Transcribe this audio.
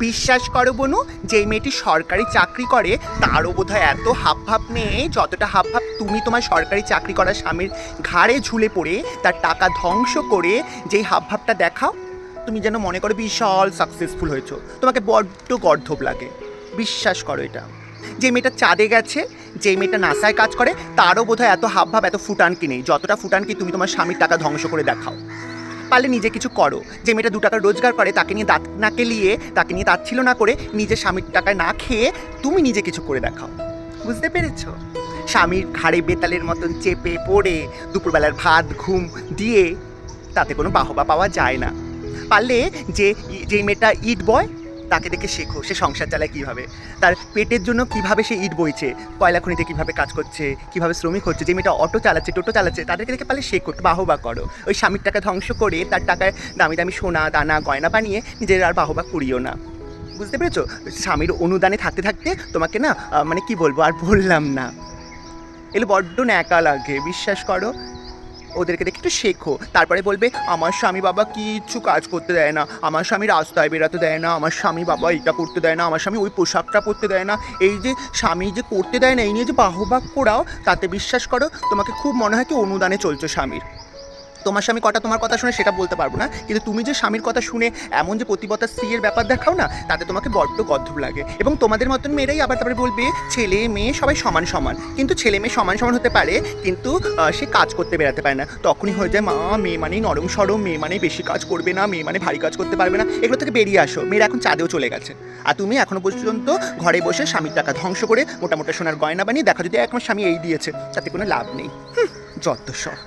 বিশ্বাস করো বনু, যেই মেয়েটি সরকারি চাকরি করে, তারও বোধহয় এত হাব ভাব নেই, যতটা হাব ভাব তুমি তোমার সরকারি চাকরি করা স্বামীর ঘাড়ে ঝুলে পড়ে, তার টাকা ধ্বংস করে যেই হাব ভাবটা দেখাও, তুমি যেন মনে করো বিশাল সাকসেসফুল হয়েছো। তোমাকে বড্ড গর্ধব লাগে। বিশ্বাস করো এটা। যে মেয়েটা চাঁদে গেছে, যে মেয়েটা নাসায় কাজ করে, তারও বোধহয় এত হাব ভাব এত ফুটানকি নেই, যতটা ফুটানকি তুমি তোমার স্বামীর টাকা ধ্বংস করে দেখাও। পারলে নিজে কিছু করো। যে মেয়েটা দু টাকা রোজগার করে, তাকে নিয়ে দাঁত না কেলিয়ে, তাকে নিয়ে দাঁত ছিল না করে নিজের স্বামীর টাকায় না খেয়ে তুমি নিজে কিছু করে দেখাও। বুঝতে পেরেছ? স্বামীর ঘাড়ে বেতালের মতন চেপে পড়ে, দুপুরবেলার ভাত, ঘুম দিয়ে তাতে কোনো বাহবা পাওয়া যায় না। পারলে যে যে মেয়েটা ইট বয় তাকে দেখে শেখো সে সংসার চালায় কীভাবে? তার পেটের জন্য কীভাবে সে ইট বইছে? কয়লা খনিতে কীভাবে কাজ করছে? কীভাবে শ্রমিক হচ্ছে? যে মেয়েটা অটো চালাচ্ছে, টোটো চালাচ্ছে, তাদেরকে দেখে পারলে শেখো বাহবা করো। ওই স্বামীর টাকা ধ্বংস করে তার টাকায় দামি দামি সোনা, দানা, গয়না বানিয়ে নিজের আর বাহবা করিও না। বুঝতে পেরেছ? স্বামীর অনুদানে থাকতে থাকতে তোমাকে না মানে কি বলব, আর বললাম না। এগুলো বড্ড ন্যাকা লাগে, বিশ্বাস করো। ওদেরকে দেখে একটু শেখো। তারপরে বলবে, আমার স্বামী বাবা কিচ্ছু কাজ করতে দেয় না। আমার স্বামী রাস্তায় বেরাতে দেয় না। আমার স্বামী বাবা এটা করতে দেয় না। আমার স্বামী ওই পোশাকটা পরতে দেয় না। এই যে স্বামী যে করতে দেয় না, এই নিয়ে যে বাহবাক করাও তাতে বিশ্বাস করো, তোমাকে খুব মনে হয় কি অনুদানে চলছে স্বামীর। তোমার স্বামী কটা তোমার কথা শুনে সেটা বলতে পারব না। কিন্তু তুমি যে স্বামীর কথা শুনে এমন যে প্রতিবতা স্ত্রীর ব্যাপার দেখাও না, তাতে তোমাকে বড্ড গদ্ধব লাগে। এবং তোমাদের মতন মেয়েরাই আবার তারপরে বলবে, ছেলে মেয়ে সবাই সমান সমান। কিন্তু ছেলে মেয়ে সমান সমান হতে পারে, কিন্তু সে কাজ করতে বেরাতে পারে না। তখনই হয়ে যায়, মা, মেয়ে মানেই নরম সরম, মেয়ে মানে বেশি কাজ করবে না, মেয়ে মানে ভারী কাজ করতে পারবে না। এগুলো থেকে বেরিয়ে আসো। মেয়েরা এখন চাঁদেও চলে গেছে। আর তুমি এখনও পর্যন্ত ঘরে বসে স্বামীর টাকা ধ্বংস করে মোটা মোটা সোনার গয়না বানিয়ে দেখা যদি এক মাস স্বামী এই দিয়েছে, তাতে কোনো লাভ নেই। যত সব।